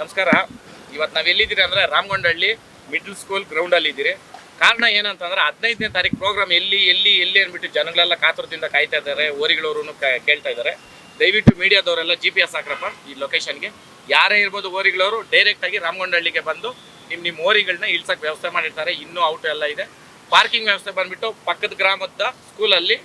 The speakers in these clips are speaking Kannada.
ನಮಸ್ಕಾರ. ಇವತ್ತು ನಾವು ಎಲ್ಲಿದ್ದೀರಿ ಅಂದರೆ ರಾಮಗೊಂಡಹಳ್ಳಿ ಮಿಡ್ಲ್ ಸ್ಕೂಲ್ ಗ್ರೌಂಡಲ್ಲಿ ಇದ್ದೀರಿ. ಕಾರಣ ಏನಂತಂದ್ರೆ ಹದಿನೈದನೇ ತಾರೀಕು ಪ್ರೋಗ್ರಾಮ್ ಎಲ್ಲಿ ಎಲ್ಲಿ ಎಲ್ಲಿ ಅಂದ್ಬಿಟ್ಟು ಜನಗಳೆಲ್ಲ ಕಾತುರದಿಂದ ಕಾಯ್ತಾ ಇದ್ದಾರೆ ಓರಿಗಳವರು ಕೇಳ್ತಾ ಇದ್ದಾರೆ. ದಯವಿಟ್ಟು ಮೀಡಿಯಾದವರೆಲ್ಲ ಜಿ ಪಿ ಎಸ್ ಹಾಕ್ರಪ್ಪ ಈ ಲೊಕೇಶನ್ಗೆ ಯಾರೇ ಇರ್ಬೋದು ಓರಿಗಳವರು ಡೈರೆಕ್ಟಾಗಿ ರಾಮಗೊಂಡಹಳ್ಳಿಗೆ ಬಂದು ನಿಮ್ಮ ನಿಮ್ಮ ಓರಿಗಳನ್ನ ಇಳ್ಸೋಕ್ಕೆ ವ್ಯವಸ್ಥೆ ಮಾಡಿರ್ತಾರೆ. ಇನ್ನೂ ಔಟ್ ಎಲ್ಲ ಇದೆ. ಪಾರ್ಕಿಂಗ್ ವ್ಯವಸ್ಥೆ ಬಂದ್ಬಿಟ್ಟು ಪಕ್ಕದ ಗ್ರಾಮದ ಸ್ಕೂಲಲ್ಲಿ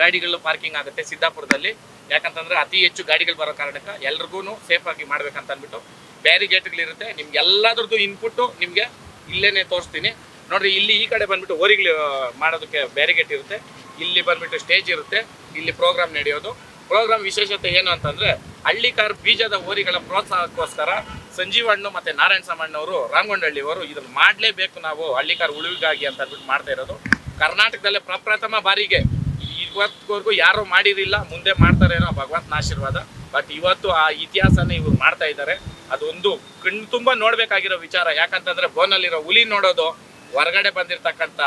ಗಾಡಿಗಳು ಪಾರ್ಕಿಂಗ್ ಆಗುತ್ತೆ ಸಿದ್ದಾಪುರದಲ್ಲಿ. ಯಾಕಂತಂದ್ರೆ ಅತಿ ಹೆಚ್ಚು ಗಾಡಿಗಳು ಬರೋ ಕಾರಣಕ್ಕೆ ಎಲ್ರಿಗೂ ಸೇಫ್ ಆಗಿ ಮಾಡ್ಬೇಕಂತ ಅಂದ್ಬಿಟ್ಟು ಬ್ಯಾರಿಗೇಟ್ಗಳಿರುತ್ತೆ. ನಿಮ್ಗೆ ಎಲ್ಲದ್ರದ್ದು ಇನ್ಪುಟ್ಟು ನಿಮಗೆ ಇಲ್ಲೇನೆ ತೋರಿಸ್ತೀನಿ. ನೋಡ್ರಿ, ಇಲ್ಲಿ ಈ ಕಡೆ ಬಂದ್ಬಿಟ್ಟು ಓರಿಗಳು ಮಾಡೋದಕ್ಕೆ ಬ್ಯಾರಿಗೇಟ್ ಇರುತ್ತೆ. ಇಲ್ಲಿ ಬಂದ್ಬಿಟ್ಟು ಸ್ಟೇಜ್ ಇರುತ್ತೆ. ಇಲ್ಲಿ ಪ್ರೋಗ್ರಾಮ್ ನಡೆಯೋದು. ಪ್ರೋಗ್ರಾಮ್ ವಿಶೇಷತೆ ಏನು ಅಂತಂದ್ರೆ, ಹಳ್ಳಿಕಾರ್ ಬೀಜದ ಹೋರಿಗಳ ಪ್ರೋತ್ಸಾಹಕ್ಕೋಸ್ಕರ ಸಂಜೀವಣ್ಣು ಮತ್ತೆ ನಾರಾಯಣ ಸಾಮಣ್ಣವರು ರಾಮಗೊಂಡಹಳ್ಳಿಯವರು ಇದನ್ನು ಮಾಡಲೇಬೇಕು ನಾವು ಹಳ್ಳಿಕಾರ್ ಉಳಿವಿಗಾಗಿ ಅಂತ ಅಂದ್ಬಿಟ್ಟು ಮಾಡ್ತಾ ಇರೋದು. ಕರ್ನಾಟಕದಲ್ಲೇ ಪ್ರಪ್ರಥಮ ಬಾರಿಗೆ ಇವತ್ತಿಗೂ ಯಾರು ಮಾಡಿರಲಿಲ್ಲ. ಮುಂದೆ ಮಾಡ್ತಾರೇನೋ ಭಗವಂತನ ಆಶೀರ್ವಾದ. ಬಟ್ ಇವತ್ತು ಆ ಇತಿಹಾಸನ ಇವರು ಮಾಡ್ತಾ ಇದ್ದಾರೆ. ಅದೊಂದು ಕಣ್ಣು ತುಂಬ ನೋಡ್ಬೇಕಾಗಿರೋ ವಿಚಾರ. ಯಾಕಂತಂದ್ರೆ ಬೋನಲ್ಲಿರೋ ಹುಲಿ ನೋಡೋದು ಹೊರಗಡೆ ಬಂದಿರತಕ್ಕಂಥ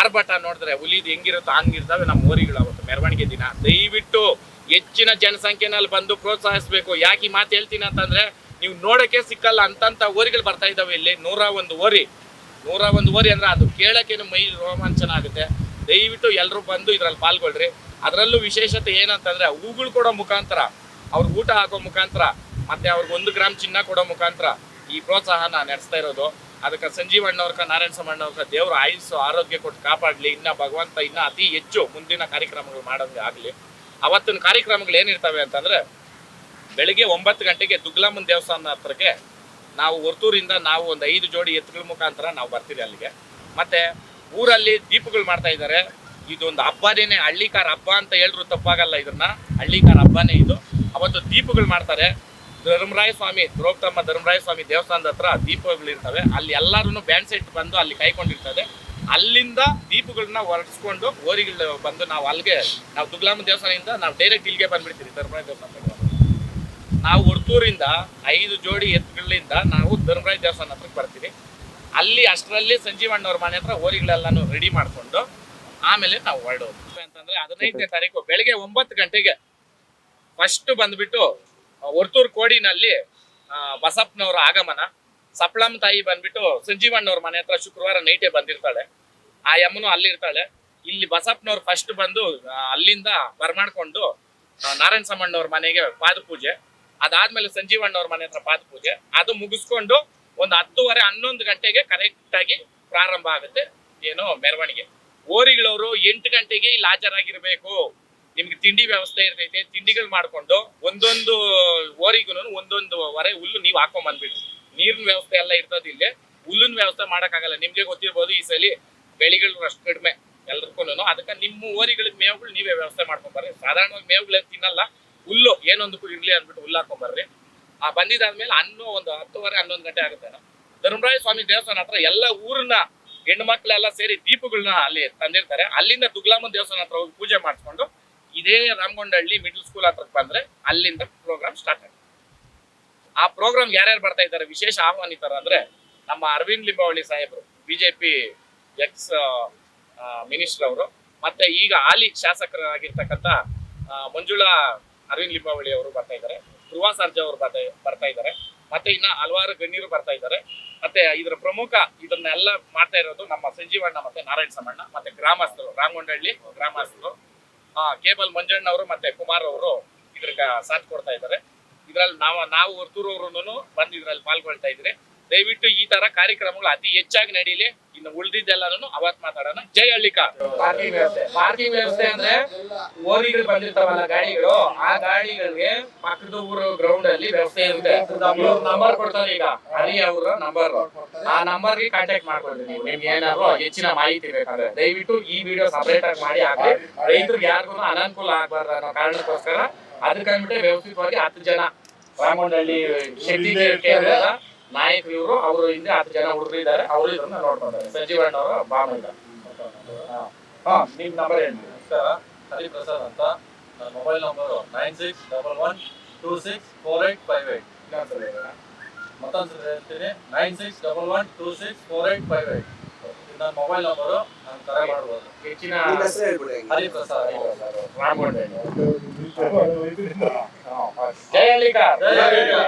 ಆರ್ಭಟ ನೋಡಿದ್ರೆ ಹುಲಿದು ಹೆಂಗಿರುತ್ತೋ ಹಂಗಿರ್ತವೆ ನಮ್ಮ ಊರಿಗಳು ಅವತ್ತು. ಮೆರವಣಿಗೆ ದಿನ. ದಯವಿಟ್ಟು ಹೆಚ್ಚಿನ ಜನಸಂಖ್ಯೆನಲ್ಲಿ ಬಂದು ಪ್ರೋತ್ಸಾಹಿಸಬೇಕು. ಯಾಕೆ ಈ ಮಾತು ಹೇಳ್ತೀನಿ ಅಂತಂದ್ರೆ, ನೀವು ನೋಡಕ್ಕೆ ಸಿಕ್ಕಲ್ಲ ಅಂತಂತ ಓರಿಗಳು ಬರ್ತಾ ಇದ್ದಾವೆ ಇಲ್ಲಿ. ನೂರ ಒಂದು ಓರಿ. ನೂರ ಒಂದು ಓರಿ ಅಂದ್ರೆ ಅದು ಕೇಳಕ್ಕೇನು ಮೈ ರೋಮಾಂಚನ ಆಗುತ್ತೆ ದಯವಿಟ್ಟು ಎಲ್ಲರೂ ಬಂದು ಇದ್ರಲ್ಲಿ ಪಾಲ್ಗೊಳ್ರಿ. ಅದರಲ್ಲೂ ವಿಶೇಷತೆ ಏನಂತಂದ್ರೆ, ಹೂಗಳು ಕೊಡೋ ಮುಖಾಂತರ ಅವ್ರಿಗೆ ಊಟ ಹಾಕೋ ಮುಖಾಂತರ ಮತ್ತೆ ಅವ್ರಿಗೆ ಒಂದು ಗ್ರಾಮ್ ಚಿನ್ನ ಕೊಡೋ ಮುಖಾಂತರ ಈ ಪ್ರೋತ್ಸಾಹನ ನಡೆಸ್ತಾ ಇರೋದು. ಅದಕ್ಕೆ ಸಂಜೀವಣ್ಣವ್ರಕ ನಾರಾಯಣ ಸಮಣ್ಣವ್ರಕ ದೇವ್ರ ಆಯುಸ್ಸು, ಆರೋಗ್ಯ ಕೊಟ್ಟು ಕಾಪಾಡಲಿ, ಇನ್ನ ಭಗವಂತ ಇನ್ನ ಅತಿ ಹೆಚ್ಚು ಮುಂದಿನ ಕಾರ್ಯಕ್ರಮಗಳು ಮಾಡೋಂಗೆ ಆಗಲಿ. ಅವತ್ತಿನ ಕಾರ್ಯಕ್ರಮಗಳು ಏನಿರ್ತವೆ ಅಂತಂದ್ರೆ, ಬೆಳಿಗ್ಗೆ ಒಂಬತ್ತು ಗಂಟೆಗೆ ದುಗ್ಲಾಮನ್ ದೇವಸ್ಥಾನ ಹತ್ರಕ್ಕೆ ನಾವು ಹೊರ್ತೂರಿಂದ ನಾವು ಒಂದು ಐದು ಜೋಡಿ ಎತ್ತುಗಳ ಮುಖಾಂತರ ನಾವು ಬರ್ತೀವಿ ಅಲ್ಲಿಗೆ. ಮತ್ತೆ ಊರಲ್ಲಿ ದೀಪಗಳು ಮಾಡ್ತಾ ಇದ್ದಾರೆ. ಇದೊಂದು ಹಬ್ಬನೇ ಹಳ್ಳಿಕಾರ ಹಬ್ಬ ಅಂತ ಹೇಳಿದ್ರು ತಪ್ಪಾಗಲ್ಲ ಇದನ್ನ. ಹಳ್ಳಿಕಾರ ಹಬ್ಬನೇ ಇದು. ಅವತ್ತು ದೀಪಗಳು ಮಾಡ್ತಾರೆ. ಧರ್ಮರಾಯ ಸ್ವಾಮಿ ದ್ರೋಪ್ತಮ್ಮ ಧರ್ಮರಾಯ ಸ್ವಾಮಿ ದೇವಸ್ಥಾನದ ಹತ್ರ ದೀಪಗಳು ಇರ್ತವೆ ಅಲ್ಲಿ ಎಲ್ಲರೂ ಬ್ಯಾಂಡ್ ಸೆಟ್ ಬಂದು ಅಲ್ಲಿ ಕೈಕೊಂಡಿರ್ತದೆ ಅಲ್ಲಿಂದ ದೀಪಗಳನ್ನ ಹೊರಡಿಸ್ಕೊಂಡು ಓರಿಗಳು ಬಂದು ನಾವು ಅಲ್ಲಿಗೆ ನಾವು ದುಗ್ಲಾಮ ದೇವಸ್ಥಾನದಿಂದ ನಾವು ಡೈರೆಕ್ಟ್ ಇಲ್ಲಿಗೆ ಬಂದ್ಬಿಡ್ತೀವಿ, ಧರ್ಮರಾಯ ದೇವಸ್ಥಾನ ನಾವು ಹುಡ್ತೂರಿಂದ ಐದು ಜೋಡಿ ಎತ್ತುಗಳಿಂದ ನಾವು ಧರ್ಮರಾಯ ದೇವಸ್ಥಾನ ಹತ್ರಕ್ಕೆ ಬರ್ತೀವಿ. ಅಲ್ಲಿ ಅಷ್ಟರಲ್ಲಿ ಸಂಜೀವಣ್ಣವ್ರ ಮನೆ ಹತ್ರ ಓರಿಗಳೆಲ್ಲಾನು ರೆಡಿ ಮಾಡಿಕೊಂಡು ಆಮೇಲೆ ನಾವು ಹೊರಡೋದು. ಅಂತಂದ್ರೆ ಹದಿನೈದನೇ ತಾರೀಕು ಬೆಳಿಗ್ಗೆ ಒಂಬತ್ತು ಗಂಟೆಗೆ ಫಸ್ಟ್ ಬಂದ್ಬಿಟ್ಟು ಆ, ಹೊರ್ತೂರು ಕೋಡಿನಲ್ಲಿ ಬಸಪ್ಪನವರ ಆಗಮನ. ಸಪ್ಳಮ್ ತಾಯಿ ಬಂದ್ಬಿಟ್ಟು ಸಂಜೀವಣ್ಣವ್ರ ಮನೆ ಹತ್ರ ಶುಕ್ರವಾರ ನೈಟೇ ಬಂದಿರ್ತಾಳೆ. ಆ ಯಮ್ಮನು ಅಲ್ಲಿರ್ತಾಳೆ ಇಲ್ಲಿ ಬಸಪ್ಪನವ್ರು ಫಸ್ಟ್ ಬಂದು ಅಲ್ಲಿಂದ ಬರ್ಮಾಡ್ಕೊಂಡು ನಾರಾಯಣ ಸಮಣ್ಣವ್ರ ಮನೆಗೆ ಪಾದ ಪೂಜೆ ಅದಾದ್ಮೇಲೆ ಸಂಜೀವಣ್ಣವ್ರ ಮನೆ ಹತ್ರ ಪಾದ ಪೂಜೆ ಅದು ಮುಗಿಸ್ಕೊಂಡು ಒಂದು ಹತ್ತುವರೆ ಹನ್ನೊಂದು ಗಂಟೆಗೆ ಕರೆಕ್ಟ್ ಆಗಿ ಪ್ರಾರಂಭ ಆಗುತ್ತೆ. ಏನು ಮೆರವಣಿಗೆ. ಓರಿಗಳವರು ಎಂಟು ಗಂಟೆಗೆ ಇಲ್ಲಿ ಹಾಜರಾಗಿರ್ಬೇಕು. ನಿಮ್ಗೆ ತಿಂಡಿ ವ್ಯವಸ್ಥೆ ಇರ್ತೈತೆ, ತಿಂಡಿಗಳು ಮಾಡ್ಕೊಂಡು ಒಂದೊಂದು ಓರಿಗೂ ಒಂದೊಂದು ವರೆ ಹುಲ್ಲು ನೀವು ಹಾಕೊಂಡ್ ಬಂದ್ಬಿಡಿ ನೀರಿನ ವ್ಯವಸ್ಥೆ ಎಲ್ಲ ಇರ್ತದೆ ಇಲ್ಲಿ, ಹುಲ್ಲಿನ ವ್ಯವಸ್ಥೆ ಮಾಡೋಕ್ಕಾಗಲ್ಲ. ನಿಮ್ಗೆ ಗೊತ್ತಿರ್ಬೋದು ಈ ಸಲ ಬೆಳೆಗಳು ಅಷ್ಟು ಕಡಿಮೆ ಎಲ್ರಿಗೂ ಅದಕ್ಕೆ ನಿಮ್ಮ ಓರಿಗಳಿಗೆ ಮೇವುಗಳು ನೀವೇ ವ್ಯವಸ್ಥೆ ಮಾಡ್ಕೊಂಡ್ ಬರ್ರಿ. ಸಾಧಾರಣವಾಗಿ ಮೇವುಗಳೇನು ತಿನ್ನಲ್ಲ, ಹುಲ್ಲು ಏನೊಂದಕ್ಕೂ ಇರ್ಲಿ ಅಂದ್ಬಿಟ್ಟು ಹುಲ್ಲು ಹಾಕೊಂಡ್ ಬರ್ರಿ. ಆ ಬಂದಿದ್ದಾದ್ಮೇಲೆ ಅನ್ನೋ ಒಂದು ಹತ್ತುವರೆ, ಹನ್ನೊಂದು ಗಂಟೆ ಆಗುತ್ತೆ. ಧರ್ಮರಾಯ ಸ್ವಾಮಿ ದೇವಸ್ಥಾನ ಹತ್ರ ಎಲ್ಲ ಊರನ್ನ ಹೆಣ್ಣು ಮಕ್ಕಳೆಲ್ಲ ಸೇರಿ ದೀಪಗಳನ್ನ ಅಲ್ಲಿ ತಂದಿರ್ತಾರೆ. ಅಲ್ಲಿಂದ ದುಗ್ಲಾಮನ್ ದೇವಸ್ಥಾನ ಹತ್ರ ಹೋಗಿ ಪೂಜೆ ಮಾಡಿಸ್ಕೊಂಡು ಇದೇ ರಾಮಗೊಂಡಹಳ್ಳಿ ಮಿಡ್ಲ್ ಸ್ಕೂಲ್ ಹತ್ರ ಬಂದ್ರೆ ಅಲ್ಲಿಂದ ಪ್ರೋಗ್ರಾಮ್ ಸ್ಟಾರ್ಟ್ ಆಗುತ್ತೆ. ಆ ಪ್ರೋಗ್ರಾಮ್ ಯಾರ್ಯಾರು ಬರ್ತಾ ಇದ್ದಾರೆ, ವಿಶೇಷ ಆಹ್ವಾನಿತರಂದ್ರೆ ನಮ್ಮ ಅರವಿಂದ್ ಲಿಂಬಾವಳಿ ಸಾಹೇಬರು ಬಿಜೆಪಿ ಎಕ್ಸ್ ಮಿನಿಸ್ಟರ್ ಅವರು, ಮತ್ತೆ ಈಗ ಹಾಲಿ ಶಾಸಕರಾಗಿರ್ತಕ್ಕಂಥ ಮಂಜುಳಾ ಅರವಿಂದ್ ಲಿಂಬಾವಳಿ ಅವರು ಬರ್ತಾ ಇದ್ದಾರೆ, ಧ್ರುವ ಸರ್ಜಾ ಅವರು ಬರ್ತಾ ಬರ್ತಾ ಇದ್ದಾರೆ, ಮತ್ತೆ ಇನ್ನ ಹಲವಾರು ಗಣ್ಯರು ಬರ್ತಾ ಇದ್ದಾರೆ, ಮತ್ತೆ ಇದರ ಪ್ರಮುಖ ಇದನ್ನೆಲ್ಲ ಮಾಡ್ತಾ ಇರೋದು ನಮ್ಮ ಸಂಜೀವಣ್ಣ ಮತ್ತೆ ನಾರಾಯಣ ಸಮಣ್ಣ ಮತ್ತೆ ಗ್ರಾಮಸ್ಥರು, ರಾಮಗೊಂಡಹಳ್ಳಿ ಗ್ರಾಮಸ್ಥರು. ಕೇಬಲ್ ಮಂಜಣ್ಣ ಅವರು ಮತ್ತೆ ಕುಮಾರ್ ಅವರು ಇದ್ರ ಸಾಥ್ ಕೊಡ್ತಾ ಇದ್ದಾರೆ. ಇದ್ರಲ್ಲಿ ನಾವು ನಾವು ಹೊರ್ತೂರವ್ರು ಬಂದು ಇದ್ರಲ್ಲಿ ಪಾಲ್ಗೊಳ್ತಾ ಇದ್ರೆ. ದಯವಿಟ್ಟು ಈ ತರ ಕಾರ್ಯಕ್ರಮಗಳು ಅತಿ ಹೆಚ್ಚಾಗಿ ನಡೀಲಿ. ಇನ್ನು ಉಳಿದಿದ್ದೆಲ್ಲಾನು ಅವತ್ ಮಾತಾಡೋಣ. ಜೈ ಹಳ್ಳಿಕ. ಪಾರ್ಕಿಂಗ್ ವ್ಯವಸ್ಥೆ. ಪಾರ್ಕಿಂಗ್ ವ್ಯವಸ್ಥೆ ಅಂದ್ರೆ ಓರಿಗಳು ಬಂದಿರ್ತಾವಲ್ಲ ಗಾಡಿಗಳು. ಆ ಗಾಡಿಗಳಿಗೆ ಪಕ್ಕದ ಊರು ಗ್ರೌಂಡ್ ಅಲ್ಲಿ ವ್ಯವಸ್ಥೆ ಇರುತ್ತೆ. ನಂಬರ್ ಕೊಡ್ತಾರೆ ಈಗ. ಹರಿ ಅವರ ನಂಬರ್ ಆ ನಂಬರ್ಗೆ ಕಾಂಟ್ಯಾಕ್ಟ್ ಮಾಡ್ಕೊಳ್ರಿ ನೀವು. ನಿಮ್ಗೆ ಏನಾದ್ರು ಹೆಚ್ಚಿನ ಮಾಹಿತಿ ಬೇಕಾದ್ರೆ. ದಯವಿಟ್ಟು ಈ ವಿಡಿಯೋ ಸಪರೇಟ್ ಆಗಿ ಮಾಡಿ. ಹಾಕಿ ರೈತರಿಗೆ ಯಾರಿಗೂ ಅನಾನುಕೂಲ ಆಗ್ಬಾರ್ದು ಅನ್ನೋ ಕಾರಣಕ್ಕೋಸ್ಕರ ಅದಕ್ಕಂದ್ಬಿಟ್ಟೆ ವ್ಯವಸ್ಥಿತವಾಗಿ ಹತ್ತು ಜನ. ರಾಮಗೊಂಡಹಳ್ಳಿ ಶೆಟ್ಟಿ ನಾಯಕರು ಇವರು ಅವರು ಹಿಂದೆ ಹತ್ತು ಜನ ಹುಡುಗರು ಇದ್ದಾರೆ ಅವರು ಇದನ್ನ ನೋಡ್ಕೊಂತಾರೆ. ಸಂಜೀವಣ್ಣ ಅವರ ಬಾಮ ಇಲ್ಲ ಹಾ. ನಿಮ್ ನಂಬರ್ ಏನು ನಮಸ್ಕಾರ ಹರಿಪ್ರಸಾದ್ ಅಂತ. ನನ್ನ mobile number nine six double one two six four eight five eight ಮತ್ತೊಂದ್ಸರಿ ಹೇಳ್ತೀನಿ. Nine six double one two six four eight five eight ಇದು ನನ್ನ ಮೊಬೈಲ್ ನಂಬರು ನಾನು ಕರೆ ಮಾಡ್ಬೋದು. ಹೆಚ್ಚಿನ ಹರಿಪ್ರಸಾದ್ ರಾಮಗೊಂಡಹಳ್ಳಿ ಜಯ.